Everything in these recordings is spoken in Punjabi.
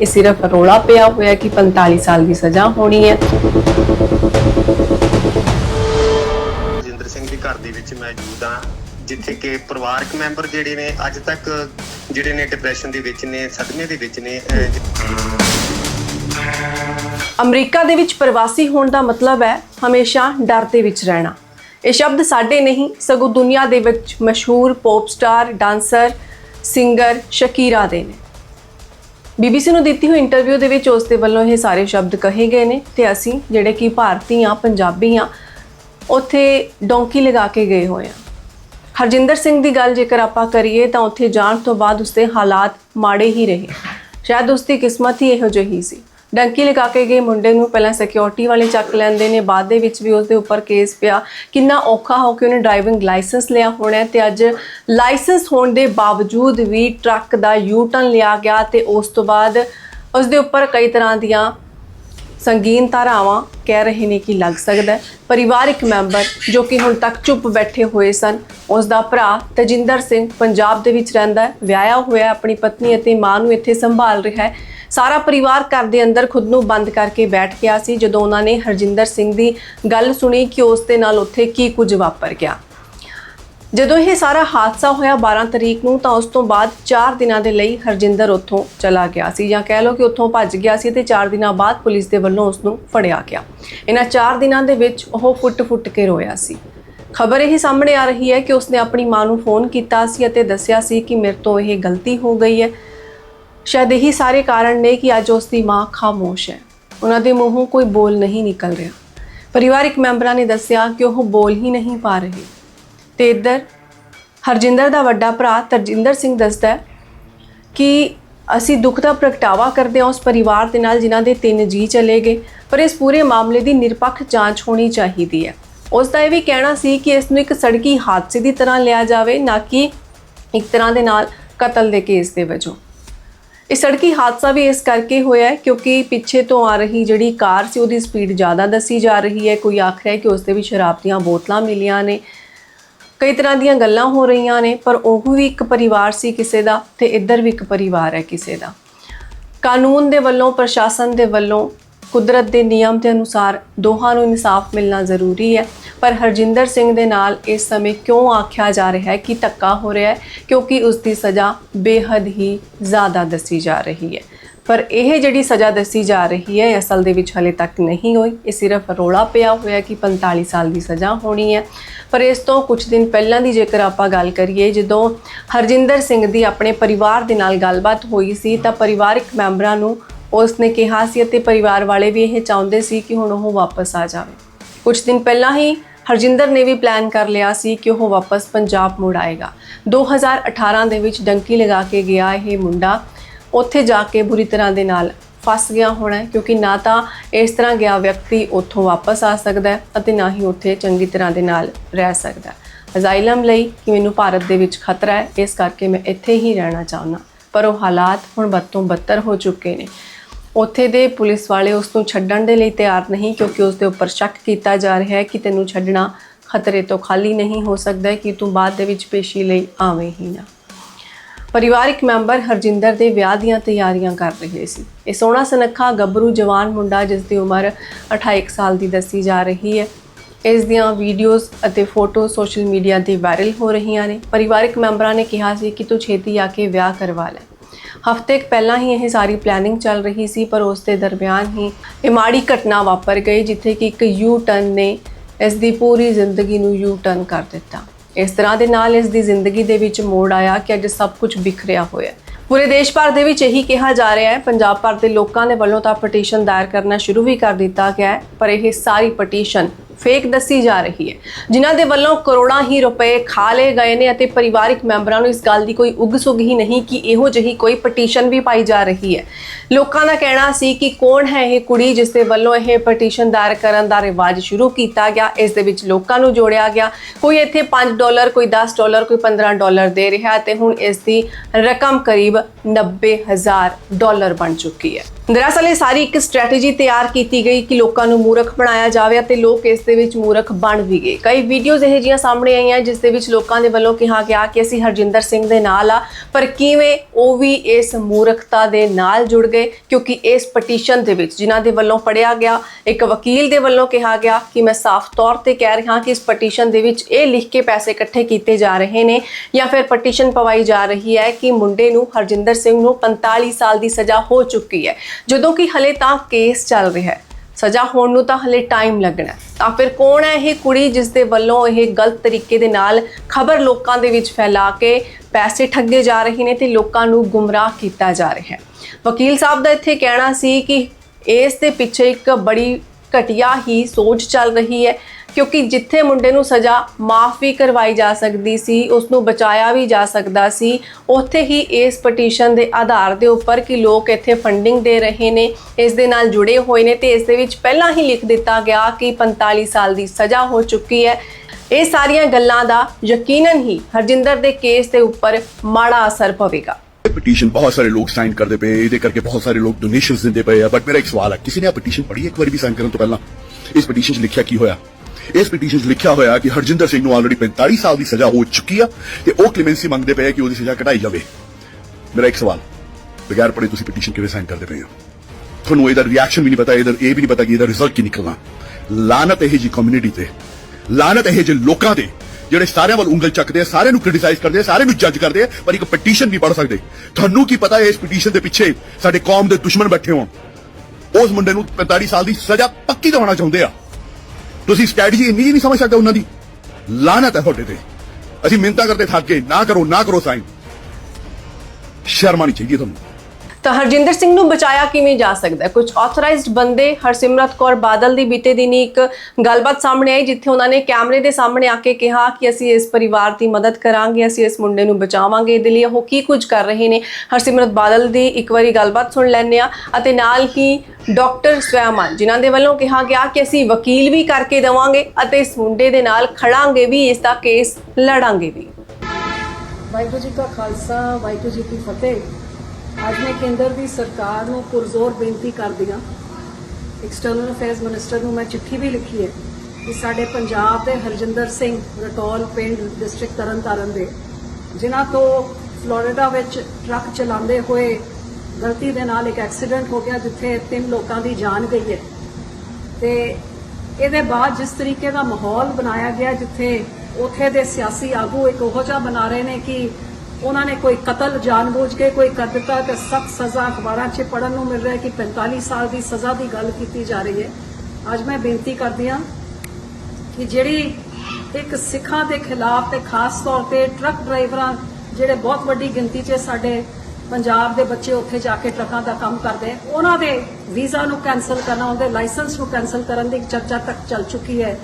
ਇਹ ਸਿਰਫ ਰੋਲਾ ਪਿਆ ਹੋਇਆ ਕਿ 45 ਸਾਲ ਦੀ ਸਜ਼ਾ ਹੋਣੀ ਹੈ। ਰਜਿੰਦਰ ਸਿੰਘ ਦੇ ਘਰ ਦੇ ਵਿੱਚ ਮੌਜੂਦ ਆ ਜਿੱਥੇ ਕਿ ਪਰਿਵਾਰਕ ਮੈਂਬਰ ਜਿਹੜੇ ਨੇ ਅੱਜ ਤੱਕ ਜਿਹੜੇ ਨੇ ਡਿਪਰੈਸ਼ਨ ਦੇ ਵਿੱਚ ਨੇ ਸਦਮੇ ਦੇ ਵਿੱਚ ਨੇ ਅਮਰੀਕਾ ਦੇ ਵਿੱਚ ਪ੍ਰਵਾਸੀ ਹੋਣ ਦਾ ਮਤਲਬ ਹੈ ਹਮੇਸ਼ਾ ਡਰ ਦੇ ਵਿੱਚ ਰਹਿਣਾ। ਇਹ ਸ਼ਬਦ ਸਾਡੇ ਨਹੀਂ ਸਗੋਂ ਦੁਨੀਆ ਦੇ ਵਿੱਚ ਮਸ਼ਹੂਰ pop star dancer singer Shakira ਦੇ ਨੇ। ਬੀਬੀਸੀ ਨੂੰ ਦਿੱਤੀ ਹੋਈ ਇੰਟਰਵਿਊ ਦੇ ਵਿੱਚ ਉਸ ਦੇ ਵੱਲੋਂ ਇਹ ਸਾਰੇ ਸ਼ਬਦ ਕਹੇ ਗਏ ਨੇ ਤੇ ਅਸੀਂ ਜਿਹੜੇ ਕਿ ਭਾਰਤੀ ਆ, ਪੰਜਾਬੀ ਆ, ਉੱਥੇ ਡੋਂਕੀ ਲਗਾ ਕੇ ਗਏ ਹੋਏ ਆ। ਹਰਜਿੰਦਰ ਸਿੰਘ ਦੀ ਗੱਲ ਜੇਕਰ ਆਪਾਂ ਕਰੀਏ ਤਾਂ ਉੱਥੇ ਜਾਣ ਤੋਂ ਬਾਅਦ ਉਸਦੇ ਹਾਲਾਤ ਮਾੜੇ ਹੀ ਰਹੇ। ਸ਼ਾਇਦ ਉਸਦੀ ਕਿਸਮਤ ਹੀ ਇਹੋ ਜਿਹੀ ਸੀ। ਡੰਕੀ ਲਗਾ ਕੇ ਗਏ ਮੁੰਡੇ ਨੂੰ, ਪਹਿਲਾਂ ਸਿਕਿਉਰਿਟੀ ਵਾਲੇ ਚੱਕ ਲੈਂਦੇ ਨੇ, ਬਾਅਦ ਦੇ ਵਿੱਚ ਵੀ ਉਸਦੇ ਉੱਪਰ ਕੇਸ ਪਿਆ। ਕਿੰਨਾ ਔਖਾ ਹੋ ਕੇ ਉਹਨੇ ਡਰਾਈਵਿੰਗ ਲਾਇਸੈਂਸ ਲਿਆ ਹੋਣਾ ਹੈ ਤੇ ਅੱਜ ਲਾਇਸੈਂਸ ਹੋਣ ਦੇ ਬਾਵਜੂਦ ਵੀ ਟਰੱਕ ਦਾ ਯੂ ਟਰਨ ਲਿਆ ਗਿਆ ਤੇ ਉਸ ਤੋਂ ਬਾਅਦ ਉਸਦੇ ਉੱਪਰ ਕਈ ਤਰ੍ਹਾਂ ਦੀਆਂ ਸੰਗੀਨ ਧਾਰਾਵਾਂ ਕਹਿ ਰਹੇ ਨੇ ਕਿ ਲੱਗ ਸਕਦਾ ਪਰਿਵਾਰਿਕ ਮੈਂਬਰ ਜੋ ਕਿ ਹੁਣ ਤੱਕ ਚੁੱਪ ਬੈਠੇ ਹੋਏ ਸਨ। ਉਸ ਦਾ ਭਰਾ ਤਜਿੰਦਰ ਸਿੰਘ ਪੰਜਾਬ ਦੇ ਵਿੱਚ ਰਹਿੰਦਾ ਹੈ, ਵਿਆਹਿਆ ਹੋਇਆ ਆਪਣੀ ਪਤਨੀ ਅਤੇ ਮਾਂ ਨੂੰ ਇੱਥੇ ਸੰਭਾਲ ਰਿਹਾ ਹੈ। ਸਾਰਾ ਪਰਿਵਾਰ ਘਰ ਦੇ ਅੰਦਰ ਖੁਦ ਨੂੰ ਬੰਦ ਕਰਕੇ ਬੈਠ ਗਿਆ ਸੀ। ਜਦੋਂ ਉਹਨਾਂ ਨੇ ਹਰਜਿੰਦਰ ਸਿੰਘ ਦੀ ਗੱਲ ਸੁਣੀ ਕਿ ਉਸ ਦੇ ਨਾਲ ਉੱਥੇ ਕੀ ਕੁਝ ਵਾਪਰ ਗਿਆ। ਜਦੋਂ ਇਹ ਸਾਰਾ ਹਾਦਸਾ ਹੋਇਆ 12 ਤਰੀਕ ਨੂੰ, ਤਾਂ ਉਸ ਤੋਂ ਬਾਅਦ 4 ਦਿਨਾਂ ਦੇ ਲਈ ਹਰਜਿੰਦਰ ਉੱਥੋਂ ਚਲਾ ਗਿਆ ਸੀ ਜਾਂ ਕਹਿ ਲਓ ਕਿ ਉੱਥੋਂ ਭੱਜ ਗਿਆ ਸੀ ਤੇ 4 ਦਿਨਾਂ ਬਾਅਦ ਪੁਲਿਸ ਦੇ ਵੱਲੋਂ ਉਸ ਨੂੰ ਫੜਿਆ ਗਿਆ। ਇਹਨਾਂ 4 ਦਿਨਾਂ ਦੇ ਵਿੱਚ ਉਹ ਫੁੱਟ-ਫੁੱਟ ਕੇ ਰੋਇਆ ਸੀ। ਖਬਰ ਇਹ ਸਾਹਮਣੇ ਆ ਰਹੀ ਹੈ ਕਿ ਉਸਨੇ ਆਪਣੀ ਮਾਂ ਨੂੰ ਫੋਨ ਕੀਤਾ ਸੀ ਅਤੇ ਦੱਸਿਆ ਸੀ ਕਿ ਮੇਰੇ ਤੋਂ ਇਹ ਗਲਤੀ ਹੋ ਗਈ ਹੈ। ਸ਼ਾਇਦ ਇਹੀ ਸਾਰੇ ਕਾਰਨ ਨੇ ਕਿ ਅੱਜ ਉਸ ਦੀ ਮਾਂ ਖਾਮੋਸ਼ ਹੈ। ਉਹਨਾਂ ਦੇ ਮੂੰਹੋਂ ਕੋਈ ਬੋਲ ਨਹੀਂ ਨਿਕਲ ਰਿਹਾ। ਪਰਿਵਾਰਿਕ ਮੈਂਬਰਾਂ ਨੇ ਦੱਸਿਆ ਕਿ ਉਹ ਬੋਲ ਹੀ ਨਹੀਂ ਪਾ ਰਹੇ। ਤੇ ਇੱਧਰ ਹਰਜਿੰਦਰ ਦਾ ਵੱਡਾ ਭਰਾ ਤਰਜਿੰਦਰ ਸਿੰਘ ਦੱਸਦਾ ਹੈ ਕਿ ਅਸੀਂ ਦੁੱਖ ਦਾ ਪ੍ਰਗਟਾਵਾ ਕਰਦੇ ਹਾਂ ਉਸ ਪਰਿਵਾਰ ਦੇ ਨਾਲ ਜਿਨ੍ਹਾਂ ਦੇ ਤਿੰਨ ਜੀ ਚਲੇ ਗਏ, ਪਰ ਇਸ ਪੂਰੇ ਮਾਮਲੇ ਦੀ ਨਿਰਪੱਖ ਜਾਂਚ ਹੋਣੀ ਚਾਹੀਦੀ ਹੈ। ਉਸ ਦਾ ਇਹ ਵੀ ਕਹਿਣਾ ਸੀ ਕਿ ਇਸ ਨੂੰ ਇੱਕ ਸੜਕੀ ਹਾਦਸੇ ਦੀ ਤਰ੍ਹਾਂ ਲਿਆ ਜਾਵੇ, ਨਾ ਕਿ ਇੱਕ ਤਰ੍ਹਾਂ ਦੇ ਨਾਲ ਕਤਲ ਦੇ ਕੇਸ ਦੇ ਵਜੋਂ। ਇਹ ਸੜਕੀ ਹਾਦਸਾ ਵੀ ਇਸ ਕਰਕੇ ਹੋਇਆ ਹੈ ਕਿਉਂਕਿ ਪਿੱਛੇ ਤੋਂ ਆ ਰਹੀ ਜਿਹੜੀ ਕਾਰ ਸੀ, ਉਹਦੀ ਸਪੀਡ ਜ਼ਿਆਦਾ ਦੱਸੀ ਜਾ ਰਹੀ ਹੈ। ਕੋਈ ਆਖ ਰਿਹਾ ਕਿ ਉਸ ਦੇ ਵੀ ਸ਼ਰਾਬ ਦੀਆਂ ਬੋਤਲਾਂ ਮਿਲੀਆਂ ਨੇ। ਕਈ ਤਰ੍ਹਾਂ ਦੀਆਂ ਗੱਲਾਂ ਹੋ ਰਹੀਆਂ ਨੇ, ਪਰ ਉਹ ਵੀ ਇੱਕ ਪਰਿਵਾਰ ਸੀ ਕਿਸੇ ਦਾ ਤੇ ਇੱਧਰ ਵੀ ਇੱਕ ਪਰਿਵਾਰ ਹੈ ਕਿਸੇ ਦਾ। ਕਾਨੂੰਨ ਦੇ ਵੱਲੋਂ, ਪ੍ਰਸ਼ਾਸਨ ਦੇ ਵੱਲੋਂ ਕੁਦਰਤ ਦੇ ਨਿਯਮ ਦੇ ਅਨੁਸਾਰ ਦੋਹਾਂ ਨੂੰ ਇਨਸਾਫ ਮਿਲਣਾ ਜ਼ਰੂਰੀ ਹੈ। ਪਰ ਹਰਜਿੰਦਰ ਸਿੰਘ ਦੇ ਨਾਲ ਇਸ ਸਮੇਂ ਕਿਉਂ ਆਖਿਆ ਜਾ ਰਿਹਾ ਹੈ ਕਿ ਧੱਕਾ ਹੋ ਰਿਹਾ ਹੈ? ਕਿਉਂਕਿ ਉਸ ਦੀ ਸਜ਼ਾ ਬੇਹੱਦ ਹੀ ਜ਼ਿਆਦਾ ਦੱਸੀ ਜਾ ਰਹੀ ਹੈ। ਪਰ ਇਹ ਜਿਹੜੀ ਸਜ਼ਾ ਦੱਸੀ ਜਾ ਰਹੀ ਹੈ ਅਸਲ ਦੇ ਵਿੱਚ ਹਲੇ ਤੱਕ ਨਹੀਂ ਹੋਈ। ਇਹ ਸਿਰਫ ਰੋਲਾ ਪਿਆ ਹੋਇਆ ਕਿ 45 ਸਾਲ ਦੀ ਸਜ਼ਾ ਹੋਣੀ ਹੈ। ਪਰ ਇਸ ਤੋਂ ਕੁਝ ਦਿਨ ਪਹਿਲਾਂ ਦੀ ਜੇਕਰ ਆਪਾਂ ਗੱਲ ਕਰੀਏ, ਜਦੋਂ ਹਰਜਿੰਦਰ ਸਿੰਘ ਦੀ ਆਪਣੇ ਪਰਿਵਾਰ ਦੇ ਨਾਲ ਗੱਲਬਾਤ ਹੋਈ ਸੀ, ਤਾਂ ਪਰਿਵਾਰਕ ਮੈਂਬਰਾਂ ਨੂੰ ਉਸ ਨੇ ਕਿਹਾ ਸੀ ਅਤੇ ਪਰਿਵਾਰ ਵਾਲੇ ਵੀ ਇਹ ਚਾਹੁੰਦੇ ਸੀ ਕਿ ਹੁਣ ਉਹ ਵਾਪਸ ਆ ਜਾਵੇ। ਕੁਝ ਦਿਨ ਪਹਿਲਾਂ ਹੀ ਹਰਜਿੰਦਰ ਨੇ ਵੀ ਪਲਾਨ ਕਰ ਲਿਆ ਸੀ ਕਿ ਉਹ ਵਾਪਸ ਪੰਜਾਬ ਮੁੜ ਆਏਗਾ। 2018 ਦੇ ਵਿੱਚ ਡੰਕੀ ਲਗਾ ਕੇ ਗਿਆ ਇਹ ਮੁੰਡਾ। ਉੱਥੇ ਜਾ ਕੇ ਬੁਰੀ ਤਰ੍ਹਾਂ ਦੇ ਨਾਲ ਫਸ ਗਿਆ ਹੋਣਾ ਕਿਉਂਕਿ ਨਾ ਤਾਂ ਇਸ ਤਰ੍ਹਾਂ ਗਿਆ ਵਿਅਕਤੀ ਉੱਥੋਂ ਵਾਪਸ ਆ ਸਕਦਾ ਹੈ ਅਤੇ ਨਾ ਹੀ ਉੱਥੇ ਚੰਗੀ ਤਰ੍ਹਾਂ ਦੇ ਨਾਲ ਰਹਿ ਸਕਦਾ ਹੈ। ਅਜ਼ਾਈਲਮ ਲਈ ਕਿ ਮੈਨੂੰ ਭਾਰਤ ਦੇ ਵਿੱਚ ਖਤਰਾ ਹੈ, ਇਸ ਕਰਕੇ ਮੈਂ ਇੱਥੇ ਹੀ ਰਹਿਣਾ ਚਾਹੁੰਦਾ। ਪਰ ਉਹ ਹਾਲਾਤ ਹੁਣ ਬਦ ਤੋਂ ਬੱਤਰ ਹੋ ਚੁੱਕੇ ਨੇ। ਉੱਥੇ ਦੇ ਪੁਲਿਸ ਵਾਲੇ ਉਸ ਨੂੰ ਛੱਡਣ ਦੇ ਲਈ ਤਿਆਰ ਨਹੀਂ ਕਿਉਂਕਿ ਉਸ ਦੇ ਉੱਪਰ ਸ਼ੱਕ ਕੀਤਾ ਜਾ ਰਿਹਾ ਹੈ ਕਿ ਤੈਨੂੰ ਛੱਡਣਾ ਖਤਰੇ ਤੋਂ ਖਾਲੀ ਨਹੀਂ ਹੋ ਸਕਦਾ ਕਿ ਤੂੰ ਬਾਅਦ ਦੇ ਵਿੱਚ ਪੇਸ਼ੀ ਲਈ ਆਵੇਂ ਹੀ ਨਾ। ਪਰਿਵਾਰਿਕ ਮੈਂਬਰ ਹਰਜਿੰਦਰ ਦੇ ਵਿਆਹ ਦੀਆਂ ਤਿਆਰੀਆਂ ਕਰ ਰਹੇ ਸੀ। ਇਹ ਸੋਹਣਾ ਸੁਨੱਖਾ ਗੱਭਰੂ ਜਵਾਨ ਮੁੰਡਾ ਜਿਸ ਦੀ ਉਮਰ 28 ਸਾਲ ਦੀ ਦੱਸੀ ਜਾ ਰਹੀ ਹੈ। ਇਸ ਦੀਆਂ ਵੀਡੀਓਜ਼ ਅਤੇ ਫੋਟੋ ਸੋਸ਼ਲ ਮੀਡੀਆ ਤੇ ਵਾਇਰਲ ਹੋ ਰਹੀਆਂ ਨੇ। ਪਰਿਵਾਰਿਕ ਮੈਂਬਰਾਂ ਨੇ ਕਿਹਾ ਸੀ ਕਿ ਤੂੰ ਛੇਤੀ ਆ ਕੇ ਵਿਆਹ ਕਰਵਾ ਲੈ। ਹਫ਼ਤੇ ਕੁ ਪਹਿਲਾਂ ਹੀ ਇਹ ਸਾਰੀ ਪਲੈਨਿੰਗ ਚੱਲ ਰਹੀ ਸੀ, ਪਰ ਉਸ ਦੇ ਦਰਮਿਆਨ ਹੀ ਇਹ ਮਾੜੀ ਘਟਨਾ ਵਾਪਰ ਗਈ, ਜਿੱਥੇ ਕਿ ਇੱਕ ਯੂ ਟਰਨ ਨੇ ਇਸ ਦੀ ਪੂਰੀ ਜ਼ਿੰਦਗੀ ਨੂੰ ਯੂ ਟਰਨ ਕਰ ਦਿੱਤਾ। ਇਸ ਤਰ੍ਹਾਂ ਦੇ ਨਾਲ ਇਸ ਦੀ ਜ਼ਿੰਦਗੀ ਦੇ ਵਿੱਚ ਮੋੜ ਆਇਆ ਕਿ ਅੱਜ ਸਭ ਕੁਝ ਬਿਖਰਿਆ ਹੋਇਆ ਹੈ। ਪੂਰੇ ਦੇਸ਼ ਭਰ ਦੇ ਵਿੱਚ ਇਹੀ ਕਿਹਾ ਜਾ ਰਿਹਾ ਹੈ, ਪੰਜਾਬ ਭਰ ਦੇ ਲੋਕਾਂ ਦੇ ਵੱਲੋਂ ਤਾਂ ਪਟੀਸ਼ਨ ਦਾਇਰ ਕਰਨਾ ਸ਼ੁਰੂ ਵੀ ਕਰ ਦਿੱਤਾ ਗਿਆ ਹੈ, ਪਰ ਇਹ ਸਾਰੀ ਪਟੀਸ਼ਨ ਫੇਕ ਦੱਸੀ ਜਾ ਰਹੀ ਹੈ। ਜਿਨ੍ਹਾਂ ਦੇ ਵੱਲੋਂ ਕਰੋੜਾਂ ਹੀ ਰੁਪਏ ਖਾ ਲਏ ਗਏ ਨੇ ਅਤੇ ਪਰਿਵਾਰਿਕ ਮੈਂਬਰਾਂ ਨੂੰ ਇਸ ਗੱਲ ਦੀ ਕੋਈ ਉਗ ਸੁਗ ਹੀ ਨਹੀਂ ਕਿ ਇਹੋ ਜਿਹੀ ਕੋਈ ਪਟੀਸ਼ਨ ਵੀ ਪਾਈ ਜਾ ਰਹੀ ਹੈ। ਲੋਕਾਂ ਦਾ ਕਹਿਣਾ ਸੀ ਕਿ ਕੌਣ ਹੈ ਇਹ ਕੁੜੀ ਜਿਸ ਦੇ ਵੱਲੋਂ ਇਹ ਪਟੀਸ਼ਨ ਦਾਇਰ ਕਰਨ ਦਾ ਰਿਵਾਜ ਸ਼ੁਰੂ ਕੀਤਾ ਗਿਆ, ਇਸ ਦੇ ਵਿੱਚ ਲੋਕਾਂ ਨੂੰ ਜੋੜਿਆ ਗਿਆ। ਕੋਈ ਇੱਥੇ 5 ਡਾਲਰ, ਕੋਈ 10 ਡਾਲਰ, ਕੋਈ 15 ਡਾਲਰ ਦੇ ਰਿਹਾ ਹੈ ਤੇ ਹੁਣ ਇਸ ਦੀ ਰਕਮ ਕਰੀਬ 90000 ਡਾਲਰ ਬਣ ਚੁੱਕੀ ਹੈ। ਦਰਅਸਲ ਇਹ ਸਾਰੀ ਇੱਕ ਸਟ੍ਰੈਟੇਜੀ ਤਿਆਰ ਕੀਤੀ ਗਈ ਕਿ ਲੋਕਾਂ ਨੂੰ ਮੂਰਖ ਬਣਾਇਆ ਜਾਵੇ ਅਤੇ ਲੋਕ ਇਸ ਦੇ ਵਿੱਚ ਮੂਰਖ ਬਣ ਵੀ ਗਏ। ਕਈ ਵੀਡੀਓਜ਼ ਇਹ ਜੀਆਂ ਸਾਹਮਣੇ ਆਈਆਂ ਜਿਸ ਦੇ ਵਿੱਚ ਲੋਕਾਂ ਦੇ ਵੱਲੋਂ ਕਿਹਾ ਗਿਆ ਕਿ ਅਸੀਂ ਹਰਜਿੰਦਰ ਸਿੰਘ ਦੇ ਨਾਲ ਆ, ਪਰ ਕਿਵੇਂ ਉਹ ਵੀ ਇਸ ਮੂਰਖਤਾ ਦੇ ਨਾਲ ਜੁੜ ਗਏ? ਕਿਉਂਕਿ ਇਸ ਪਟੀਸ਼ਨ ਦੇ ਵਿੱਚ ਜਿਨ੍ਹਾਂ ਦੇ ਵੱਲੋਂ ਪੜਿਆ ਗਿਆ, ਇੱਕ ਵਕੀਲ ਦੇ ਵੱਲੋਂ ਕਿਹਾ ਗਿਆ ਕਿ ਮੈਂ ਸਾਫ਼ ਤੌਰ ਤੇ ਕਹਿ ਰਿਹਾ ਕਿ ਇਸ ਪਟੀਸ਼ਨ ਦੇ ਵਿੱਚ ਇਹ ਲਿਖ ਕੇ ਪੈਸੇ ਇਕੱਠੇ ਕੀਤੇ ਜਾ ਰਹੇ ਨੇ ਜਾਂ ਫਿਰ ਪਟੀਸ਼ਨ ਪਵਾਈ ਜਾ ਰਹੀ ਹੈ ਕਿ ਮੁੰਡੇ ਨੂੰ ਹਰਜਿੰਦਰ ਸਿੰਘ ਨੂੰ 45 ਸਾਲ ਦੀ ਸਜ਼ਾ ਹੋ ਚੁੱਕੀ ਹੈ। ਜਦੋਂ ਕਿ ਹਲੇ ਤਾਂ ਕੇਸ ਚੱਲ ਰਿਹਾ ਹੈ। ਸਜ਼ਾ ਹੋਣ ਨੂੰ ਤਾਂ ਹਲੇ ਟਾਈਮ ਲੱਗਣਾ ਤਾਂ ਫਿਰ ਕੌਣ ਹੈ ਇਹ ਕੁੜੀ ਜਿਸ ਦੇ ਵੱਲੋਂ ਇਹ ਗਲਤ ਤਰੀਕੇ ਦੇ ਨਾਲ ਖਬਰ ਲੋਕਾਂ ਦੇ ਵਿੱਚ ਫੈਲਾ ਕੇ ਪੈਸੇ ਠੱਗੇ ਜਾ ਰਹੇ ਨੇ ਤੇ ਲੋਕਾਂ ਨੂੰ ਗੁੰਮਰਾਹ ਕੀਤਾ ਜਾ ਰਿਹਾ ਹੈ। ਵਕੀਲ ਸਾਹਿਬ ਦਾ ਇੱਥੇ ਕਹਿਣਾ ਸੀ ਕਿ ਇਸ ਦੇ ਪਿੱਛੇ ਇੱਕ ਬੜੀ ਘਟੀਆ ਹੀ ਸੋਚ ਚੱਲ ਰਹੀ ਹੈ। ਕਿਉਂਕਿ ਜਿੱਥੇ ਮੁੰਡੇ ਨੂੰ ਸਜ਼ਾ ਮਾਫ ਵੀ ਕਰਵਾਈ ਜਾ ਸਕਦੀ ਸੀ ਉਸ ਨੂੰ ਬਚਾਇਆ ਵੀ ਜਾ ਸਕਦਾ ਸੀ, ਉੱਥੇ ਹੀ ਇਸ ਪਟੀਸ਼ਨ ਦੇ ਆਧਾਰ ਦੇ ਉੱਪਰ ਕਿ ਲੋਕ ਇੱਥੇ ਫੰਡਿੰਗ ਦੇ ਰਹੇ ਨੇ, ਇਸ ਦੇ ਨਾਲ ਜੁੜੇ ਹੋਏ ਨੇ ਤੇ ਇਸ ਦੇ ਵਿੱਚ ਪਹਿਲਾਂ ਹੀ ਲਿਖ ਦਿੱਤਾ ਗਿਆ ਕਿ 45 ਸਾਲ ਦੀ ਸਜ਼ਾ ਹੋ ਚੁੱਕੀ ਹੈ। ਇਹ ਸਾਰੀਆਂ ਗੱਲਾਂ ਦਾ ਯਕੀਨਨ ਹੀ ਹਰਜਿੰਦਰ ਦੇ ਕੇਸ ਦੇ ਉੱਪਰ ਮਾੜਾ ਅਸਰ ਪਵੇਗਾ। ਪਟੀਸ਼ਨ ਬਹੁਤ ਸਾਰੇ ਲੋਕ ਸਾਈਨ ਕਰਦੇ ਪਏ, ਇਹਦੇ ਕਰਕੇ ਬਹੁਤ ਸਾਰੇ ਲੋਕ ਡੋਨੇਸ਼ਨਸ ਦਿੰਦੇ ਪਏ ਆ ਬਟ ਮੇਰਾ ਇੱਕ ਸਵਾਲ ਹੈ, ਕਿਸੇ ਨੇ ਆ ਪਟੀਸ਼ਨ ਪੜ੍ਹੀ ਇੱਕ ਵਾਰੀ ਵੀ ਸਾਈਨ ਕਰਨ ਤੋਂ ਪਹਿਲਾਂ? ਇਸ ਪਟੀਸ਼ਨ 'ਚ ਲਿਖਿਆ ਕੀ ਹੋਇਆ? ਇਸ ਪਟੀਸ਼ਨ 'ਚ ਲਿਖਿਆ ਹੋਇਆ ਕਿ ਹਰਜਿੰਦਰ ਸਿੰਘ ਨੂੰ ਆਲਰੇਡੀ 45 ਸਾਲ ਦੀ ਸਜ਼ਾ ਹੋ ਚੁੱਕੀ ਆ ਤੇ ਉਹ ਕਲੀਮੈਂਸੀ ਮੰਗਦੇ ਪਏ ਕਿ ਉਹਦੀ ਸਜ਼ਾ ਘਟਾਈ ਜਾਵੇ। ਮੇਰਾ ਇੱਕ ਸਵਾਲ, ਬਗੈਰ ਪੜ੍ਹੇ ਤੁਸੀਂ ਪਟੀਸ਼ਨ ਕਿਵੇਂ ਸਾਈਨ ਕਰਦੇ ਪਏ ਹੋ? ਤੁਹਾਨੂੰ ਇਹਦਾ ਰਿਐਕਸ਼ਨ ਵੀ ਨਹੀਂ ਪਤਾ, ਇਹਦਾ ਇਹ ਵੀ ਨਹੀਂ ਪਤਾ ਕਿ ਇਹਦਾ ਰਿਜ਼ਲਟ ਕੀ ਨਿਕਲਣਾ। ਲਾਨਤ ਇਹ ਜੀ ਕਮਿਊਨਿਟੀ ਤੇ ਲਾਨਤ ਇਹ ਜੇ ਲੋਕਾਂ ਤੇ, ਜਿਹੜੇ ਸਾਰਿਆਂ ਵੱਲ ਉਂਗਲ ਚੱਕਦੇ ਆ, ਸਾਰਿਆਂ ਨੂੰ ਕ੍ਰਿਟਿਸਾਈਜ਼ ਕਰਦੇ ਆ, ਸਾਰਿਆਂ ਨੂੰ ਜੱਜ ਕਰਦੇ ਆ, ਪਰ ਇੱਕ ਪਟੀਸ਼ਨ ਵੀ ਪੜ ਸਕਦੇ। ਤੁਹਾਨੂੰ ਕੀ ਪਤਾ ਇਸ ਪਟੀਸ਼ਨ ਦੇ ਪਿੱਛੇ ਸਾਡੇ ਕੌਮ ਦੇ ਦੁਸ਼ਮਣ ਬੈਠੇ ਹੋਣ? ਉਸ ਮੁੰਡੇ ਨੂੰ 45 ਸਾਲ ਦੀ ਸਜ਼ਾ ਪੱਕੀ ਦਿਵਾਉਣਾ ਚਾਹੁੰਦੇ ਆ। ਤੁਸੀਂ ਸਟ੍ਰੈਟਜੀ ਇੰਨੀ ਨਹੀਂ ਸਮਝ ਸਕਦੇ ਉਹਨਾਂ ਦੀ। ਲਾਨਤ ਹੈ ਤੁਹਾਡੇ ਤੇ। ਅਸੀਂ ਮਿੰਤਾ ਕਰਦੇ ਥੱਕ ਗਏ ਨਾ ਕਰੋ ਨਾ ਕਰੋ ਸਾਈਨ। ਸ਼ਰਮ ਆਣੀ ਚਾਹੀਦੀ ਹੈ ਤੁਹਾਨੂੰ। ਤਾਂ ਹਰਜਿੰਦਰ ਸਿੰਘ ਨੂੰ ਬਚਾਇਆ ਕਿਵੇਂ ਜਾ ਸਕਦਾ ਹੈ? ਕੁਝ ਆਥੋਰਾਈਜ਼ਡ ਬੰਦੇ, ਹਰਸਿਮਰਤ ਕੌਰ ਬਾਦਲ ਦੀ ਬੀਤੇ ਦਿਨੀ ਇੱਕ ਗੱਲਬਾਤ ਸਾਹਮਣੇ ਆਈ, ਜਿੱਥੇ ਉਹਨਾਂ ਨੇ ਕੈਮਰੇ ਦੇ ਸਾਹਮਣੇ ਆ ਕੇ ਕਿਹਾ ਕਿ ਅਸੀਂ ਇਸ ਪਰਿਵਾਰ ਦੀ ਮਦਦ ਕਰਾਂਗੇ, ਅਸੀਂ ਇਸ ਮੁੰਡੇ ਨੂੰ ਬਚਾਵਾਂਗੇ, ਇਹਦੇ ਲਈ ਉਹ ਕੀ ਕੁਝ ਕਰ ਰਹੇ ਨੇ? ਹਰਸਿਮਰਤ ਬਾਦਲ ਦੀ ਇੱਕ ਵਾਰੀ ਗੱਲਬਾਤ ਸੁਣ ਲੈਂਦੇ ਆ ਅਤੇ ਨਾਲ ਹੀ ਡਾਕਟਰ ਸਵੈਮਾਨ, ਜਿਨ੍ਹਾਂ ਦੇ ਵੱਲੋਂ ਕਿਹਾ ਗਿਆ ਕਿ ਅਸੀਂ ਵਕੀਲ ਵੀ ਕਰਕੇ ਦੇਵਾਂਗੇ ਅਤੇ ਇਸ ਮੁੰਡੇ ਦੇ ਨਾਲ ਖੜਾਂਗੇ ਵੀ, ਇਸ ਦਾ ਕੇਸ ਲੜਾਂਗੇ ਵੀ। ਵਾਹਿਗੁਰੂ ਜੀ ਕਾ ਖਾਲਸਾ, ਵਾਹਿਗੁਰੂ ਜੀ ਕੀ ਫਤਿਹ। ਅੱਜ ਮੈਂ ਕੇਂਦਰ ਦੀ ਸਰਕਾਰ ਨੂੰ ਪੁਰਜ਼ੋਰ ਬੇਨਤੀ ਕਰਦੀ ਹਾਂ। ਐਕਸਟਰਨਲ ਅਫੇਅਰਸ ਮਿਨਿਸਟਰ ਨੂੰ ਮੈਂ ਚਿੱਠੀ ਵੀ ਲਿਖੀ ਹੈ ਕਿ ਸਾਡੇ ਪੰਜਾਬ ਦੇ ਹਰਜਿੰਦਰ ਸਿੰਘ ਰਟੌਲ ਪਿੰਡ ਡਿਸਟ੍ਰਿਕਟ ਤਰਨਤਾਰਨ ਦੇ, ਜਿਨ੍ਹਾਂ ਤੋਂ ਫਲੋਰੀਡਾ ਵਿੱਚ ਟਰੱਕ ਚਲਾਉਂਦੇ ਹੋਏ ਗਲਤੀ ਦੇ ਨਾਲ ਇੱਕ ਐਕਸੀਡੈਂਟ ਹੋ ਗਿਆ ਜਿੱਥੇ ਤਿੰਨ ਲੋਕਾਂ ਦੀ ਜਾਨ ਗਈ ਹੈ। ਤੇ ਇਹਦੇ ਬਾਅਦ ਜਿਸ ਤਰੀਕੇ ਦਾ ਮਾਹੌਲ ਬਣਾਇਆ ਗਿਆ ਜਿੱਥੇ ਉਥੇ ਦੇ ਸਿਆਸੀ ਆਗੂ ਇੱਕ ਉਹ ਜਿਹਾ ਬਣਾ ਰਹੇ ਨੇ ਕਿ ਉਹਨਾਂ ਨੇ ਕੋਈ ਕਤਲ ਜਾਣਬੁੱਝ ਕੇ, ਕੋਈ ਕਰ ਦਿੱਤਾ ਤੇ ਸਖਤ ਸਜ਼ਾ ਅਖਬਾਰਾਂ 'ਚ ਪੜਨ ਨੂੰ ਮਿਲ ਰਿਹਾ ਕਿ 45 ਸਾਲ ਦੀ ਸਜ਼ਾ ਦੀ ਗੱਲ ਕੀਤੀ ਜਾ ਰਹੀ ਹੈ। ਅੱਜ ਮੈਂ ਬੇਨਤੀ ਕਰਦੀ ਹਾਂ ਕਿ ਜਿਹੜੀ ਇੱਕ ਸਿੱਖਾਂ ਦੇ ਖਿਲਾਫ ਤੇ ਖਾਸ ਤੌਰ ਤੇ ਟਰੱਕ ਡਰਾਈਵਰਾਂ ਜਿਹੜੇ ਬਹੁਤ ਵੱਡੀ ਗਿਣਤੀ 'ਚ ਸਾਡੇ ਪੰਜਾਬ ਦੇ ਬੱਚੇ ਉੱਥੇ ਜਾ ਕੇ ਟਰੱਕਾਂ ਦਾ ਕੰਮ ਕਰਦੇ ਉਹਨਾਂ ਦੇ ਵੀਜ਼ਾ ਨੂੰ ਕੈਨਸਲ ਕਰਨਾ, ਉਹਦੇ ਲਾਇਸੈਂਸ ਨੂੰ ਕੈਨਸਲ ਕਰਨ ਦੀ ਚਰਚਾ ਤੱਕ ਚੱਲ ਚੁੱਕੀ ਹੈ।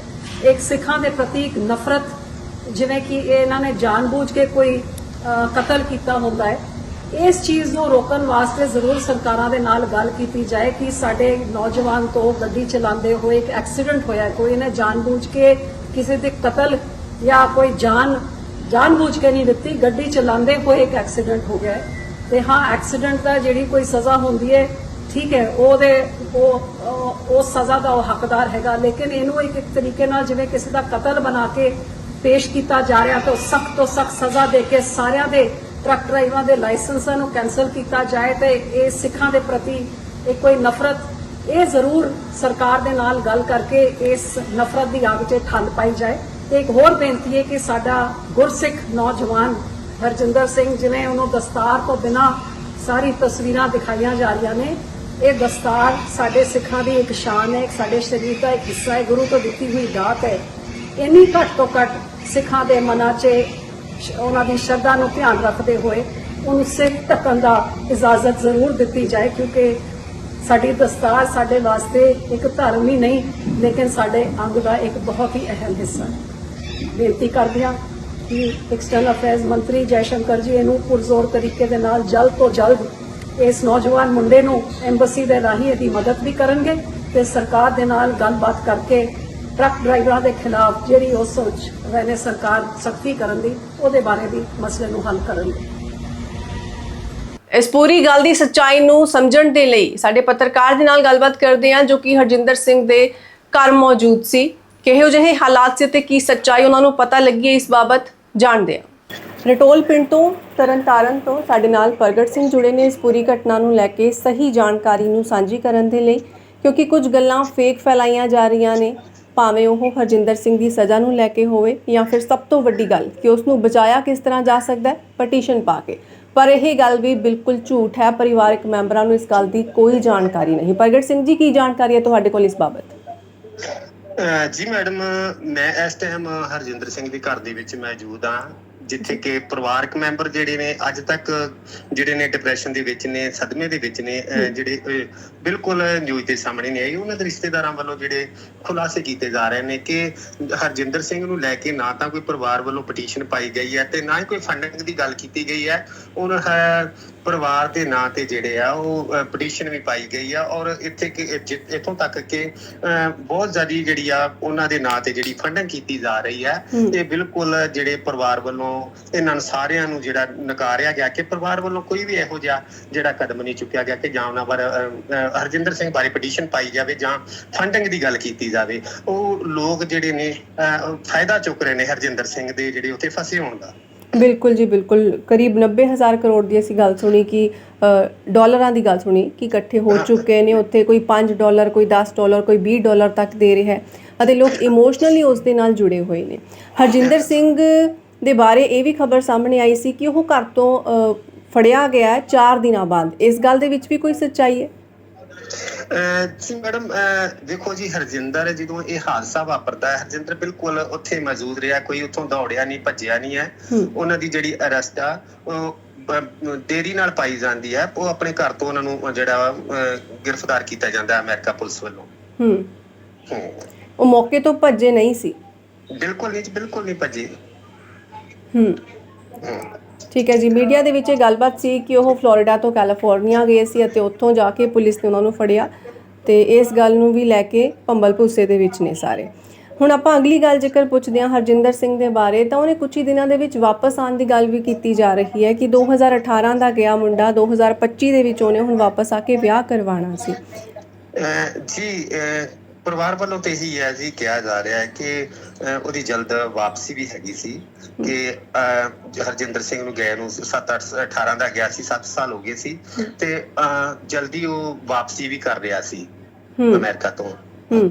ਇੱਕ ਸਿੱਖਾਂ ਦੇ ਪ੍ਰਤੀ ਇੱਕ ਨਫ਼ਰਤ, ਜਿਵੇਂ ਕਿ ਇਹਨਾਂ ਨੇ ਜਾਣਬੁੱਝ ਕੇ ਕੋਈ ਕਤਲ ਕੀਤਾ ਹੁੰਦਾ ਹੈ। ਇਸ ਚੀਜ਼ ਨੂੰ ਰੋਕਣ ਵਾਸਤੇ ਜ਼ਰੂਰ ਸਰਕਾਰਾਂ ਦੇ ਨਾਲ ਗੱਲ ਕੀਤੀ ਜਾਏ ਕਿ ਸਾਡੇ ਨੌਜਵਾਨ ਤੋਂ ਗੱਡੀ ਚਲਾਉਂਦੇ ਹੋਏ ਇੱਕ ਐਕਸੀਡੈਂਟ ਹੋਇਆ ਕੋਈ ਨੇ ਜਾਣਬੁੱਝ ਕੇ ਕਿਸੇ ਦੇ ਕਤਲ ਜਾਂ ਕੋਈ ਜਾਨ, ਜਾਣਬੁੱਝ ਕੇ ਨਹੀਂ ਦਿੱਤੀ, ਗੱਡੀ ਚਲਾਉਂਦੇ ਹੋਏ ਇੱਕ ਐਕਸੀਡੈਂਟ ਹੋ ਗਿਆ ਤੇ ਹਾਂ, ਐਕਸੀਡੈਂਟ ਦਾ ਜਿਹੜੀ ਕੋਈ ਸਜ਼ਾ ਹੁੰਦੀ ਹੈ, ਠੀਕ ਹੈ, ਉਹਦੇ, ਉਹ ਉਸ ਸਜ਼ਾ ਦਾ ਉਹ ਹੱਕਦਾਰ ਹੈਗਾ। ਲੇਕਿਨ ਇਹਨੂੰ ਇੱਕ ਇੱਕ ਤਰੀਕੇ ਨਾਲ ਜਿਵੇਂ ਕਿਸੇ ਦਾ ਕਤਲ ਬਣਾ ਕੇ ਪੇਸ਼ ਕੀਤਾ ਜਾ ਰਿਹਾ ਤਾਂ ਸਖਤ ਤੋਂ ਸਖਤ ਸਜ਼ਾ ਦੇ ਕੇ ਸਾਰਿਆਂ ਦੇ ਟਰੱਕ ਡਰਾਈਵਰਾਂ ਦੇ ਲਾਇਸੈਂਸਾਂ ਨੂੰ ਕੈਨਸਲ ਕੀਤਾ ਜਾਏ ਤੇ ਇਹ ਸਿੱਖਾਂ ਦੇ ਪ੍ਰਤੀ ਇਹ ਕੋਈ ਨਫ਼ਰਤ, ਇਹ ਜ਼ਰੂਰ ਸਰਕਾਰ ਦੇ ਨਾਲ ਗੱਲ ਕਰਕੇ ਇਸ ਨਫ਼ਰਤ ਦੀ ਆਗ 'ਚ ਠੱਲ ਪਾਈ ਜਾਏ। ਤੇ ਇੱਕ ਹੋਰ ਬੇਨਤੀ ਹੈ ਕਿ ਸਾਡਾ ਗੁਰਸਿੱਖ ਨੌਜਵਾਨ ਹਰਜਿੰਦਰ ਸਿੰਘ, ਜਿਵੇਂ ਉਹਨੂੰ ਦਸਤਾਰ ਤੋਂ ਬਿਨਾ ਸਾਰੀ ਤਸਵੀਰਾਂ ਦਿਖਾਈਆਂ ਜਾ ਰਹੀਆਂ ਨੇ, ਇਹ ਦਸਤਾਰ ਸਾਡੇ ਸਿੱਖਾਂ ਦੀ ਇੱਕ ਸ਼ਾਨ ਹੈ, ਸਾਡੇ ਸਰੀਰ ਦਾ ਇੱਕ ਹਿੱਸਾ ਹੈ, ਗੁਰੂ ਤੋਂ ਦਿੱਤੀ ਹੋਈ ਦਾਤ ਹੈ। ਇੰਨੀ ਘੱਟ ਤੋਂ ਘੱਟ ਸਿੱਖਾਂ ਦੇ ਮਨਾਂ 'ਚ ਉਹਨਾਂ ਦੀ ਸ਼ਰਧਾ ਨੂੰ ਧਿਆਨ ਰੱਖਦੇ ਹੋਏ ਉਹਨੂੰ ਸਿਰ ਢੱਕਣ ਦਾ ਇਜਾਜ਼ਤ ਜ਼ਰੂਰ ਦਿੱਤੀ ਜਾਏ, ਕਿਉਂਕਿ ਸਾਡੀ ਦਸਤਾਰ ਸਾਡੇ ਵਾਸਤੇ ਇੱਕ ਧਰਮ ਹੀ ਨਹੀਂ, ਲੇਕਿਨ ਸਾਡੇ ਅੰਗ ਦਾ ਇੱਕ ਬਹੁਤ ਹੀ ਅਹਿਮ ਹਿੱਸਾ ਹੈ। ਬੇਨਤੀ ਕਰਦੇ ਹਾਂ ਕਿ ਐਕਸਟਰਨਲ ਅਫੇਅਰਸ ਮੰਤਰੀ ਜੈਸ਼ੰਕਰ ਜੀ ਇਹਨੂੰ ਪੁਰਜ਼ੋਰ ਤਰੀਕੇ ਦੇ ਨਾਲ ਜਲਦ ਤੋਂ ਜਲਦ ਇਸ ਨੌਜਵਾਨ ਮੁੰਡੇ ਨੂੰ ਐਮਬੈਸੀ ਦੇ ਰਾਹੀਂ ਇਹਦੀ ਮਦਦ ਵੀ ਕਰਨਗੇ ਤੇ ਸਰਕਾਰ ਦੇ ਨਾਲ ਗੱਲਬਾਤ ਕਰਕੇ ਟਰੱਕ ਡਰਾਈਵਰਾਂ ਦੇ ਖਿਲਾਫ ਜਿਹੜੀ ਉਹ ਸੋਚ ਰਹੇ ਸਰਕਾਰ ਸਖਤੀ ਕਰਨ ਦੀ, ਉਹਦੇ ਬਾਰੇ ਵੀ ਮਸਲੇ ਨੂੰ ਹੱਲ ਕਰਨਗੇ ਇਸ ਪੂਰੀ ਗੱਲ ਦੀ ਸੱਚਾਈ ਨੂੰ ਸਮਝਣ ਦੇ ਲਈ ਸਾਡੇ ਪੱਤਰਕਾਰ ਦੇ ਨਾਲ ਗੱਲਬਾਤ ਕਰਦੇ ਹਾਂ, ਜੋ ਕਿ ਹਰਜਿੰਦਰ ਸਿੰਘ ਦੇ ਘਰ ਮੌਜੂਦ ਸੀ। ਕਿਹੋ ਜਿਹੇ ਹਾਲਾਤ ਸੀ ਤੇ ਕੀ ਸੱਚਾਈ ਉਹਨਾਂ ਨੂੰ ਪਤਾ ਲੱਗੀ ਹੈ, ਇਸ ਬਾਬਤ ਜਾਣਦੇ ਹਾਂ। ਰਟੋਲ ਪਿੰਡ ਤੋਂ, ਤਰਨਤਾਰਨ ਤੋਂ ਸਾਡੇ ਨਾਲ ਪ੍ਰਗਟ ਸਿੰਘ ਜੁੜੇ ਨੇ ਇਸ ਪੂਰੀ ਘਟਨਾ ਨੂੰ ਲੈ ਕੇ ਸਹੀ ਜਾਣਕਾਰੀ ਨੂੰ ਸਾਂਝੀ ਕਰਨ ਦੇ ਲਈ, ਕਿਉਂਕਿ ਕੁਝ ਗੱਲਾਂ ਫੇਕ ਫੈਲਾਈਆਂ ਜਾ ਰਹੀਆਂ ਨੇ। ਭਾਵੇਂ ਉਹ ਹਰਜਿੰਦਰ ਸਿੰਘ ਦੀ ਸਜ਼ਾ ਨੂੰ ਲੈ ਕੇ ਹੋਵੇ ਜਾਂ ਫਿਰ ਸਭ ਤੋਂ ਵੱਡੀ ਗੱਲ ਕਿ ਉਸ ਨੂੰ ਬਚਾਇਆ ਕਿਸ ਤਰ੍ਹਾਂ ਜਾ ਸਕਦਾ ਹੈ ਪਟੀਸ਼ਨ ਪਾ ਕੇ। ਪਰ ਇਹ ਗੱਲ ਵੀ ਬਿਲਕੁਲ ਝੂਠ ਹੈ, ਪਰਿਵਾਰਕ ਮੈਂਬਰਾਂ ਨੂੰ ਇਸ ਗੱਲ ਦੀ ਕੋਈ ਜਾਣਕਾਰੀ ਨਹੀਂ। ਪ੍ਰਗਟ ਸਿੰਘ ਜੀ, ਕੀ ਜਾਣਕਾਰੀ ਹੈ ਤੁਹਾਡੇ ਕੋਲ ਇਸ ਬਾਬਤ? ਜੀ ਮੈਡਮ, ਮੈਂ ਇਸ ਟਾਈਮ ਹਰਜਿੰਦਰ ਸਿੰਘ ਦੇ ਘਰ ਦੇ ਵਿੱਚ ਮੌਜੂਦ ਹਾਂ। ਜਿੱਥੇ ਕਿ ਪਰਿਵਾਰਕ ਮੈਂਬਰ ਜਿਹੜੇ ਨੇ ਅੱਜ ਤੱਕ ਜਿਹੜੇ ਨੇ ਡਿਪਰੈਸ਼ਨ ਦੇ ਵਿੱਚ ਨੇ ਸਦਮੇ ਦੇ ਵਿੱਚ ਨੇ ਜਿਹੜੇ ਬਿਲਕੁਲ ਨਿਊਜ਼ ਦੇ ਸਾਹਮਣੇ ਨਹੀਂ ਆਈ ਉਹਨਾਂ ਦੇ ਰਿਸ਼ਤੇਦਾਰਾਂ ਵੱਲੋਂ ਜਿਹੜੇ ਖੁਲਾਸੇ ਕੀਤੇ ਜਾ ਰਹੇ ਨੇ ਕਿ ਹਰਜਿੰਦਰ ਸਿੰਘ ਨੂੰ ਲੈ ਕੇ ਨਾ ਤਾਂ ਕੋਈ ਪਰਿਵਾਰ ਵੱਲੋਂ ਪਟੀਸ਼ਨ ਪਾਈ ਗਈ ਹੈ ਤੇ ਨਾ ਹੀ ਕੋਈ ਫੰਡਿੰਗ ਦੀ ਗੱਲ ਕੀਤੀ ਗਈ ਹੈ। ਉਹਨਾਂ ਪਰਿਵਾਰ ਦੇ ਨਾਂ ਤੇ ਜਿਹੜੇ ਆ ਉਹ ਪਟੀਸ਼ਨ ਵੀ ਪਾਈ ਗਈ ਆ ਔਰ ਇੱਥੇ ਕਿ ਇੱਥੋਂ ਤੱਕ ਕਿ ਬਹੁਤ ਜ਼ਿਆਦਾ ਜਿਹੜੀ ਆ ਉਹਨਾਂ ਦੇ ਨਾਂ ਤੇ ਜਿਹੜੀ ਫੰਡਿੰਗ ਕੀਤੀ ਜਾ ਰਹੀ ਹੈ। ਇਹ ਬਿਲਕੁਲ ਜਿਹੜੇ ਪਰਿਵਾਰ ਵੱਲੋਂ ਇਹਨਾਂ ਸਾਰਿਆਂ ਨੂੰ ਜਿਹੜਾ ਨਕਾਰਿਆ ਗਿਆ ਕਿ ਪਰਿਵਾਰ ਵੱਲੋਂ ਕੋਈ ਵੀ ਇਹੋ ਜਿਹਾ ਜਿਹੜਾ ਕਦਮ ਨਹੀਂ ਚੁੱਕਿਆ ਗਿਆ ਕਿ ਜਾਂ ਅਹ, ਹਰਜਿੰਦਰ ਸਿੰਘ ਬਾਰੇ ਪਟੀਸ਼ਨ ਪਾਈ ਜਾਵੇ ਜਾਂ ਫੰਡਿੰਗ ਦੀ ਗੱਲ ਕੀਤੀ ਜਾਵੇ ਉਹ ਲੋਕ ਜਿਹੜੇ ਨੇ ਫਾਇਦਾ ਚੁੱਕ ਰਹੇ ਨੇ ਹਰਜਿੰਦਰ ਸਿੰਘ ਦੇ ਜਿਹੜੇ ਉੱਥੇ ਫਸੇ ਹੋਣ ਦਾ ਬਿਲਕੁਲ ਜੀ ਬਿਲਕੁਲ। ਕਰੀਬ 90000 ਕਰੋੜ ਦੀ ਅਸੀਂ ਗੱਲ ਸੁਣੀ ਕਿ ਅ, ਡਾਲਰਾਂ ਦੀ ਗੱਲ ਸੁਣੀ ਕਿ ਇਕੱਠੇ ਹੋ ਚੁੱਕੇ ਨੇ। ਉੱਥੇ ਕੋਈ 5 ਡਾਲਰ ਕੋਈ 10 ਡਾਲਰ ਕੋਈ 20 ਡਾਲਰ ਤੱਕ ਦੇ ਰਿਹਾ ਹੈ ਅਤੇ ਲੋਕ ਇਮੋਸ਼ਨਲੀ ਉਸ ਦੇ ਨਾਲ ਜੁੜੇ ਹੋਏ ਨੇ। ਹਰਜਿੰਦਰ ਸਿੰਘ ਦੇ ਬਾਰੇ ਇਹ ਵੀ ਖਬਰ ਸਾਹਮਣੇ ਆਈ ਸੀ ਕਿ ਉਹ ਘਰ ਤੋਂ ਫੜਿਆ ਗਿਆ ਹੈ 4 ਦਿਨਾਂ ਬਾਅਦ। ਇਸ ਗੱਲ ਦੇ ਵਿੱਚ ਵੀ ਕੋਈ ਸੱਚਾਈ ਹੈ? ਜੀ ਮੈਡਮ ਦੇਖੋ ਜੀ ਹਰਜਿੰਦਰ ਜਦੋਂ ਇਹ ਹਾਦਸਾ ਵਾਪਰਦਾ ਹੈ ਹਰਜਿੰਦਰ ਬਿਲਕੁਲ ਉੱਥੇ ਮੌਜੂਦ ਰਿਹਾ ਕੋਈ ਉੱਥੋਂ ਦੌੜਿਆ ਨਹੀਂ ਭੱਜਿਆ ਨਹੀਂ ਹੈ। ਉਹਨਾਂ ਦੀ ਜਿਹੜੀ ਅਰੈਸਟ ਆ ਉਹ ਦੇਰੀ ਨਾਲ ਪਾਈ ਜਾਂਦੀ ਹੈ। ਉਹ ਆਪਣੇ ਘਰ ਤੋਂ ਉਹਨਾਂ ਨੂੰ ਜਿਹੜਾ ਗ੍ਰਿਫਤਾਰ ਕੀਤਾ ਜਾਂਦਾ ਹੈ ਅਮਰੀਕਾ ਪੁਲਿਸ ਵੱਲੋਂ। ਹੂੰ। ਉਹ ਮੌਕੇ ਤੋਂ ਭੱਜੇ ਨਹੀਂ ਸੀ? ਬਿਲਕੁਲ ਨਹੀਂ ਬਿਲਕੁਲ ਨਹੀਂ ਭੱਜੇ। ਹੂੰ। ਠੀਕ ਹੈ ਜੀ, ਮੀਡੀਆ ਦੇ ਵਿੱਚ ਇਹ ਗੱਲਬਾਤ ਸੀ ਕਿ ਉਹ ਫਲੋਰੀਡਾ ਤੋਂ ਕੈਲੀਫੋਰਨੀਆ ਗਏ ਸੀ ਅਤੇ ਉੱਥੋਂ ਜਾ ਕੇ ਪੁਲਿਸ ਨੇ ਉਹਨਾਂ ਨੂੰ ਫੜਿਆ ਤੇ ਇਸ ਗੱਲ ਨੂੰ ਵੀ ਲੈ ਕੇ ਭੰਬਲ ਭੂਸੇ ਦੇ ਵਿੱਚ ਨੇ ਸਾਰੇ। ਹੁਣ ਆਪਾਂ ਅਗਲੀ ਗੱਲ ਜੇਕਰ ਪੁੱਛਦੇ ਹਾਂ ਹਰਜਿੰਦਰ ਸਿੰਘ ਦੇ ਬਾਰੇ, ਤਾਂ ਉਹਨੇ ਕੁਝ ਹੀ ਦਿਨਾਂ ਦੇ ਵਿੱਚ ਵਾਪਸ ਆਉਣ ਦੀ ਗੱਲ ਵੀ ਕੀਤੀ ਜਾ ਰਹੀ ਹੈ ਕਿ 2018 ਦਾ ਗਿਆ ਮੁੰਡਾ 2025 ਦੇ ਵਿੱਚ ਉਹਨੇ ਹੁਣ ਵਾਪਸ ਆ ਕੇ ਵਿਆਹ ਕਰਵਾਉਣਾ ਸੀ। ਜੀ ਪਰਿਵਾਰ ਵੱਲੋਂ ਤੇ ਇਹੀ ਹੈ ਜੀ ਕਿਹਾ ਜਾ ਰਿਹਾ ਹੈ ਕਿ ਉਹਦੀ ਜਲਦ ਵਾਪਸੀ ਵੀ ਹੈਗੀ ਸੀ ਕਿ ਹਰਜਿੰਦਰ ਸਿੰਘ ਨੂੰ ਗਏ ਨੂੰ 7 8 18 ਦਾ ਗਿਆ ਸੀ 7 ਸਾਲ ਹੋ ਗਏ ਸੀ ਤੇ ਜਲਦੀ ਉਹ ਵਾਪਸੀ ਵੀ ਕਰ ਰਿਹਾ ਸੀ ਹੂੰ। ਅਮਰੀਕਾ ਤੋਂ। ਹੂੰ।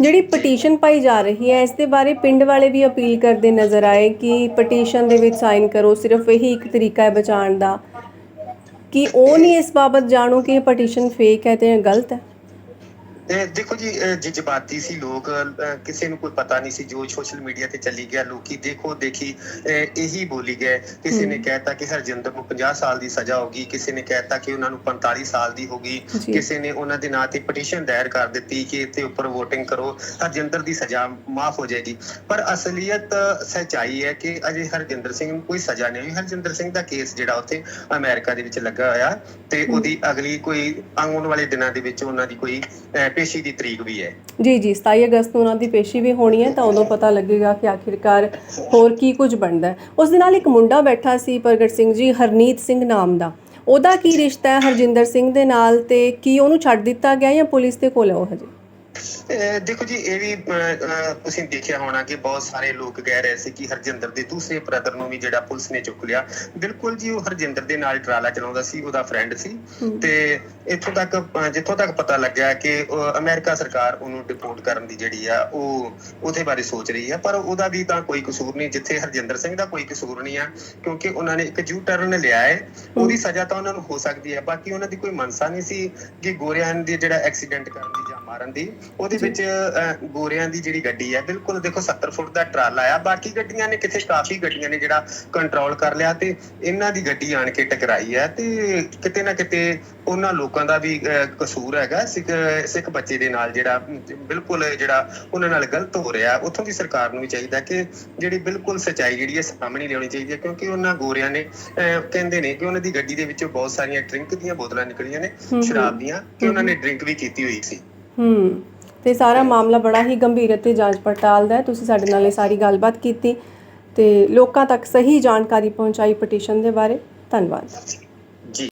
ਜਿਹੜੀ ਪਟੀਸ਼ਨ ਪਾਈ ਜਾ ਰਹੀ ਹੈ ਇਸ ਦੇ ਬਾਰੇ ਪਿੰਡ ਵਾਲੇ ਵੀ ਅਪੀਲ ਕਰਦੇ ਨਜ਼ਰ ਆਏ ਕਿ ਪਟੀਸ਼ਨ ਦੇ ਵਿੱਚ ਸਾਈਨ ਕਰੋ ਸਿਰਫ ਇਹੀ ਇੱਕ ਤਰੀਕਾ ਹੈ ਬਚਾਉਣ ਦਾ। ਕਿ ਉਹ ਨਹੀਂ ਇਸ ਬਾਬਤ ਜਾਣੋ ਕਿ ਇਹ ਪਟੀਸ਼ਨ ਫੇਕ ਹੈ ਤੇ ਗਲਤ ਹੈ। ਦੇਖੋ ਜੀ ਜਜ਼ਬਾਤੀ ਸੀ ਲੋਕ ਕਿਸੇ ਨੂੰ ਕੋਈ ਪਤਾ ਨਹੀਂ ਸੀ ਜੋ ਸੋਸ਼ਲ ਮੀਡੀਆ ਤੇ ਚੱਲੀ ਗਿਆ ਲੋਕੀ ਦੇਖੋ ਦੇਖੀ ਇਹੀ ਬੋਲੀ ਗਏ। ਕਿਸੇ ਨੇ ਕਹਿਤਾ ਕਿ ਹਰਜਿੰਦਰ ਨੂੰ 50 ਸਾਲ ਦੀ ਸਜ਼ਾ ਹੋਗੀ ਕਿਸੇ ਨੇ ਕਹਿਤਾ ਕਿ ਉਹਨਾਂ ਨੂੰ 45 ਸਾਲ ਦੀ ਹੋਗੀ। ਕਿਸੇ ਨੇ ਉਹਨਾਂ ਦੇ ਨਾਂ ਤੇ ਪਟੀਸ਼ਨ ਦਾਇਰ ਕਰ ਦਿੱਤੀ ਕਿ ਇੱਥੇ ਉੱਪਰ VOTING ਕਰੋ ਹਰਜਿੰਦਰ ਦੀ ਸਜ਼ਾ ਮਾਫ ਹੋ ਜਾਏਗੀ। ਪਰ ਅਸਲੀਅਤ ਸੱਚਾਈ ਹੈ ਕਿ ਅਜੇ ਹਰਜਿੰਦਰ ਸਿੰਘ ਨੂੰ ਕੋਈ ਸਜ਼ਾ ਨਹੀਂ ਹੋਈ। ਹਰਜਿੰਦਰ ਸਿੰਘ ਦਾ ਕੇਸ ਜਿਹੜਾ ਉੱਥੇ ਅਮਰੀਕਾ ਦੇ ਵਿੱਚ ਲੱਗਾ ਹੋਇਆ ਤੇ ਉਹਦੀ ਅਗਲੀ ਕੋਈ ਆਉਣ ਵਾਲੇ ਦਿਨਾਂ ਦੇ ਵਿੱਚ ਉਹਨਾਂ ਦੀ ਕੋਈ ਪੇਸ਼ੀ ਦੀ ਤਰੀਕ ਵੀ ਹੈ। ਜੀ ਜੀ 27 ਅਗਸਤ ਨੂੰ ਉਹਨਾਂ ਦੀ ਪੇਸ਼ੀ ਵੀ ਹੋਣੀ ਹੈ, ਤਾਂ ਉਦੋਂ ਪਤਾ ਲੱਗੇਗਾ ਕਿ ਆਖਿਰਕਾਰ ਹੋਰ ਕੀ ਕੁਝ ਬਣਦਾ ਹੈ। ਉਸ ਦੇ ਨਾਲ ਇੱਕ ਮੁੰਡਾ ਬੈਠਾ ਸੀ, ਪ੍ਰਗਟ ਸਿੰਘ ਜੀ, ਹਰਨੀਤ ਸਿੰਘ ਨਾਮ ਦਾ। ਉਹਦਾ ਕੀ ਰਿਸ਼ਤਾ ਹੈ, ਹਰਜਿੰਦਰ ਸਿੰਘ ਦੇ ਨਾਲ ਤੇ ਕੀ ਉਹਨੂੰ ਛੱਡ ਦਿੱਤਾ ਗਿਆ ਜਾਂ ਪੁਲਿਸ ਦੇ ਕੋਲ ਹੈ ਉਹ ਹਜੇ? ਦੇਖੋ ਜੀ ਇਹ ਵੀ ਤੁਸੀਂ ਦੇਖਿਆ ਹੋਣਾ ਕਿ ਬਹੁਤ ਸਾਰੇ ਲੋਕ ਕਹਿ ਰਹੇ ਸੀ ਕਿ ਹਰਜਿੰਦਰ ਦੇ ਦੂਸਰੇ ਬ੍ਰਦਰ ਨੂੰ ਵੀ ਜਿਹੜਾ ਪੁਲਿਸ ਨੇ ਚੁੱਕ ਲਿਆ। ਬਿਲਕੁਲ ਜੀ ਉਹ ਹਰਜਿੰਦਰ ਦੇ ਨਾਲ ਟਰਾਲਾ ਚਲਾਉਂਦਾ ਸੀ ਉਹਦਾ ਫਰੈਂਡ ਸੀ। ਤੇ ਇੱਥੋਂ ਤੱਕ ਜਿੱਥੋਂ ਤੱਕ ਪਤਾ ਲੱਗਿਆ ਕਿ ਅਮਰੀਕਾ ਸਰਕਾਰ ਉਹਨੂੰ ਡਿਪੋਰਟ ਕਰਨ ਦੀ ਜਿਹੜੀ ਆ ਉਹ ਉਹਦੇ ਬਾਰੇ ਸੋਚ ਰਹੀ ਆ। ਪਰ ਉਹਦਾ ਵੀ ਤਾਂ ਕੋਈ ਕਸੂਰ ਨਹੀਂ ਜਿੱਥੇ ਹਰਜਿੰਦਰ ਸਿੰਘ ਦਾ ਕੋਈ ਕਸੂਰ ਨਹੀਂ ਆ ਕਿਉਂਕਿ ਉਹਨਾਂ ਨੇ ਇੱਕ ਜੂ ਟਰਨ ਲਿਆ ਹੈ। ਉਹਦੀ ਸਜ਼ਾ ਤਾਂ ਉਹਨਾਂ ਨੂੰ ਹੋ ਸਕਦੀ ਹੈ ਬਾਕੀ ਉਹਨਾਂ ਦੀ ਕੋਈ ਮਨਸਾ ਨਹੀਂ ਸੀ ਕਿ ਗੋਰਿਆਂ ਦੀ ਜਿਹੜਾ ਐਕਸੀਡੈਂਟ ਕਰਨ ਦੀ ਮਾਰਨ ਦੀ ਉਹਦੇ ਵਿੱਚ ਗੋਰਿਆਂ ਦੀ ਜਿਹੜੀ ਗੱਡੀ ਹੈ ਬਿਲਕੁਲ ਦੇਖੋ 70 ਫੁੱਟ ਦਾ ਟਰਾਲਾ ਆ। ਬਾਕੀ ਗੱਡੀਆਂ ਨੇ ਕਿਥੇ ਕਾਫੀ ਗੱਡੀਆਂ ਨੇ ਜਿਹੜਾ ਕੰਟਰੋਲ ਕਰ ਲਿਆ ਤੇ ਇਹਨਾਂ ਦੀ ਗੱਡੀ ਆਣ ਕੇ ਟਕਰਾਈ ਹੈ ਤੇ ਕਿਤੇ ਨਾ ਕਿਤੇ ਉਹਨਾਂ ਲੋਕਾਂ ਦਾ ਵੀ ਕਸੂਰ ਹੈਗਾ। ਸਿੱਖ ਸਿੱਖ ਬੱਚੇ ਦੇ ਨਾਲ ਜਿਹੜਾ ਬਿਲਕੁਲ ਜਿਹੜਾ ਉਹਨਾਂ ਨਾਲ ਗਲਤ ਹੋ ਰਿਹਾ ਉੱਥੋਂ ਦੀ ਸਰਕਾਰ ਨੂੰ ਵੀ ਚਾਹੀਦਾ ਕਿ ਜਿਹੜੀ ਬਿਲਕੁਲ ਸਚਾਈ ਜਿਹੜੀ ਹੈ ਸਾਹਮਣੇ ਲਿਆਉਣੀ ਚਾਹੀਦੀ ਹੈ। ਕਿਉਂਕਿ ਉਹਨਾਂ ਗੋਰਿਆਂ ਨੇ ਕਹਿੰਦੇ ਨੇ ਕਿ ਉਹਨਾਂ ਦੀ ਗੱਡੀ ਦੇ ਵਿੱਚੋਂ ਬਹੁਤ ਸਾਰੀਆਂ ਡਰਿੰਕ ਦੀਆਂ ਬੋਤਲਾਂ ਨਿਕਲੀਆਂ ਨੇ। ਸ਼ਰਾਬ ਦੀਆਂ ਕਿ ਉਹਨਾਂ ਨੇ ਡਰਿੰਕ ਵੀ ਕੀਤੀ ਹੋਈ ਸੀ। ਹੂੰ। ਤੇ ਸਾਰਾ ਮਾਮਲਾ ਬੜਾ ਹੀ ਗੰਭੀਰ ਅਤੇ ਜਾਂਚ ਪੜਤਾਲ ਦਾ ਹੈ। ਤੁਸੀਂ ਸਾਡੇ ਨਾਲ ਇਹ ਸਾਰੀ ਗੱਲਬਾਤ ਕੀਤੀ ਤੇ ਲੋਕਾਂ ਤੱਕ ਸਹੀ ਜਾਣਕਾਰੀ ਪਹੁੰਚਾਈ ਪਟੀਸ਼ਨ ਦੇ ਬਾਰੇ। ਧੰਨਵਾਦ।